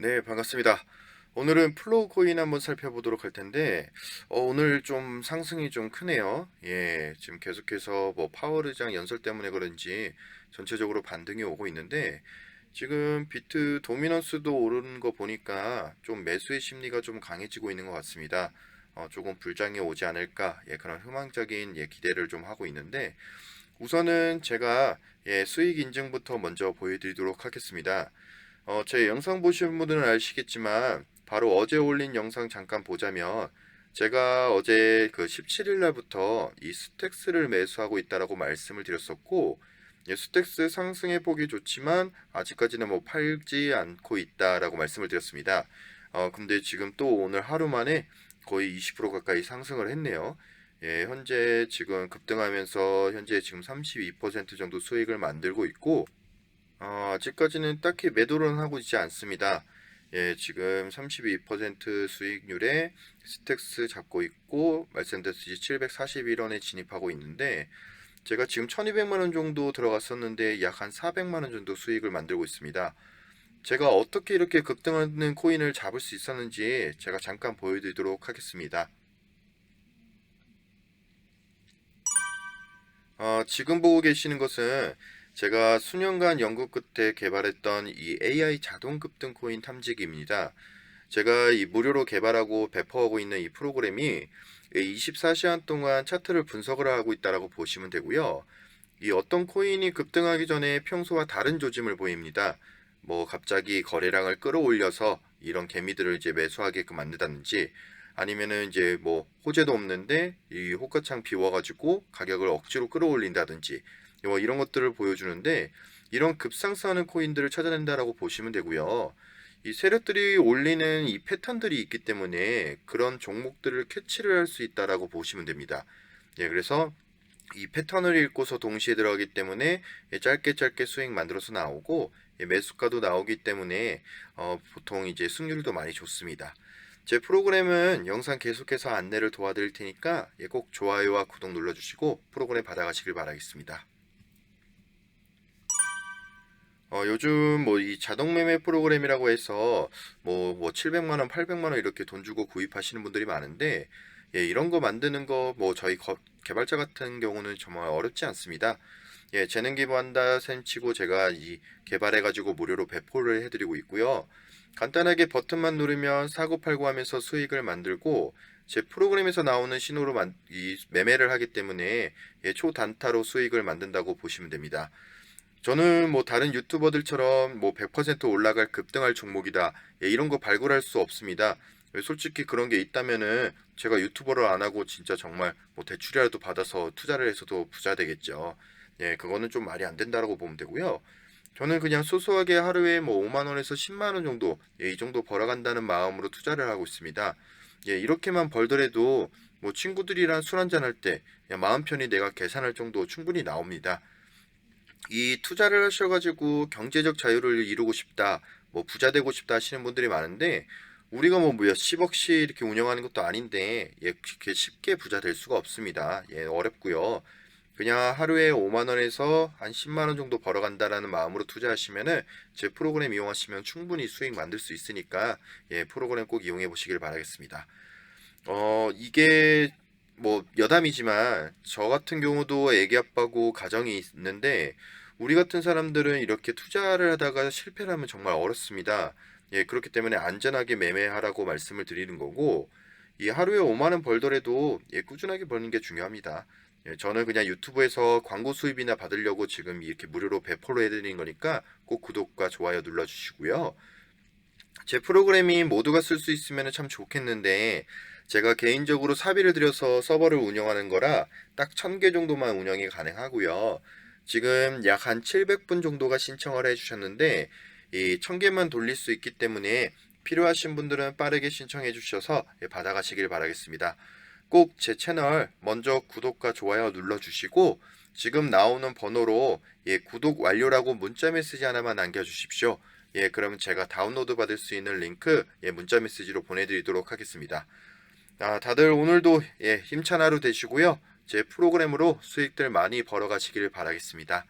네, 반갑습니다. 오늘은 플로우 코인 한번 살펴보도록 할 텐데, 어, 오늘 좀 상승이 좀 크네요. 예, 지금 계속해서 뭐 파워르장 연설 때문에 그런지 전체적으로 반등이 오고 있는데, 지금 비트 도미넌스도 오르는 거 보니까 좀 매수의 심리가 좀 강해지고 있는 것 같습니다. 어, 조금 불장이 오지 않을까, 예, 그런 희망적인 예, 기대를 좀 하고 있는데, 우선은 제가 예, 수익 인증부터 먼저 보여드리도록 하겠습니다. 어, 제 영상 보신 분들은 아시겠지만 바로 어제 올린 영상 잠깐 보자면 제가 어제 그 17일 날부터 이 스택스를 매수하고 있다라고 말씀을 드렸었고 예, 스택스 상승의 폭이 좋지만 아직까지는 뭐 팔지 않고 있다라고 말씀을 드렸습니다. 어, 근데 지금 또 오늘 하루 만에 거의 20% 가까이 상승을 했네요. 예, 현재 지금 급등하면서 현재 지금 32% 정도 수익을 만들고 있고 어, 아직까지는 딱히 매도는 하고 있지 않습니다. 예, 지금 32% 수익률에 스택스 잡고 있고 말씀드렸듯이 741원에 진입하고 있는데 제가 지금 1200만 원 정도 들어갔었는데 약 한 400만 원 정도 수익을 만들고 있습니다. 제가 어떻게 이렇게 급등하는 코인을 잡을 수 있었는지 제가 잠깐 보여드리도록 하겠습니다. 어, 지금 보고 계시는 것은 제가 수년간 연구 끝에 개발했던 이 AI 자동 급등 코인 탐지기입니다. 제가 이 무료로 개발하고 배포하고 있는 이 프로그램이 24시간 동안 차트를 분석을 하고 있다라고 보시면 되고요. 이 어떤 코인이 급등하기 전에 평소와 다른 조짐을 보입니다. 뭐 갑자기 거래량을 끌어올려서 이런 개미들을 이제 매수하게끔 만든다든지 아니면은 이제 뭐 호재도 없는데 이 호가창 비워가지고 가격을 억지로 끌어올린다든지 뭐 이런 것들을 보여주는데 이런 급상승하는 코인들을 찾아낸다라고 보시면 되고요. 이 세력들이 올리는 이 패턴들이 있기 때문에 그런 종목들을 캐치를 할 수 있다라고 보시면 됩니다. 예, 그래서 이 패턴을 읽고서 동시에 들어가기 때문에 예, 짧게 짧게 수익 만들어서 나오고 예, 매수가도 나오기 때문에 어, 보통 이제 승률도 많이 좋습니다. 제 프로그램은 영상 계속해서 안내를 도와드릴 테니까 예, 꼭 좋아요와 구독 눌러주시고 프로그램 받아가시길 바라겠습니다. 어, 요즘 뭐 이 자동 매매 프로그램이라고 해서 뭐, 뭐 700만 원, 800만 원 이렇게 돈 주고 구입하시는 분들이 많은데 예, 이런 거 만드는 거 뭐 저희 거- 개발자 같은 경우는 정말 어렵지 않습니다. 예, 재능 기부한다 셈 치고 제가 이 개발해 가지고 무료로 배포를 해 드리고 있고요. 간단하게 버튼만 누르면 사고 팔고 하면서 수익을 만들고 제 프로그램에서 나오는 신호로 만, 이 매매를 하기 때문에 예, 초단타로 수익을 만든다고 보시면 됩니다. 저는 뭐 다른 유튜버들처럼 뭐 100% 올라갈 급등할 종목이다. 예, 이런 거 발굴할 수 없습니다. 예, 솔직히 그런 게 있다면은 제가 유튜버를 안 하고 진짜 정말 뭐 대출이라도 받아서 투자를 해서도 부자 되겠죠. 예, 그거는 좀 말이 안 된다라고 보면 되고요. 저는 그냥 소소하게 하루에 뭐 5만 원에서 10만 원 정도, 예, 이 정도 벌어간다는 마음으로 투자를 하고 있습니다. 예, 이렇게만 벌더라도 뭐 친구들이랑 술 한잔 할 때 마음 편히 내가 계산할 정도 충분히 나옵니다. 이 투자를 하셔가지고 경제적 자유를 이루고 싶다, 뭐 부자 되고 싶다 하시는 분들이 많은데 우리가 뭐 몇십억씩 이렇게 운영하는 것도 아닌데 예, 그렇게 쉽게 부자 될 수가 없습니다. 예, 어렵고요. 그냥 하루에 5만 원에서 한 10만 원 정도 벌어간다라는 마음으로 투자하시면은 제 프로그램 이용하시면 충분히 수익 만들 수 있으니까 예, 프로그램 꼭 이용해 보시길 바라겠습니다. 어, 이게 뭐 여담이지만 저 같은 경우도 애기 아빠고 가정이 있는데 우리 같은 사람들은 이렇게 투자를 하다가 실패를 하면 정말 어렵습니다. 예, 그렇기 때문에 안전하게 매매하라고 말씀을 드리는 거고 이 하루에 5만 원 벌더라도 예, 꾸준하게 버는 게 중요합니다. 예, 저는 그냥 유튜브에서 광고 수입이나 받으려고 지금 이렇게 무료로 배포를 해드리는 거니까 꼭 구독과 좋아요 눌러주시고요. 제 프로그램이 모두가 쓸 수 있으면 참 좋겠는데 제가 개인적으로 사비를 들여서 서버를 운영하는 거라 딱 1000개 정도만 운영이 가능하고요. 지금 약 한 700분 정도가 신청을 해주셨는데 이 1000개만 돌릴 수 있기 때문에 필요하신 분들은 빠르게 신청해 주셔서 예, 받아가시길 바라겠습니다. 꼭 제 채널 먼저 구독과 좋아요 눌러주시고 지금 나오는 번호로 예, 구독 완료라고 문자 메시지 하나만 남겨주십시오. 예, 그러면 제가 다운로드 받을 수 있는 링크 예, 문자 메시지로 보내드리도록 하겠습니다. 아, 다들 오늘도 예, 힘찬 하루 되시고요. 제 프로그램으로 수익들 많이 벌어가시길 바라겠습니다.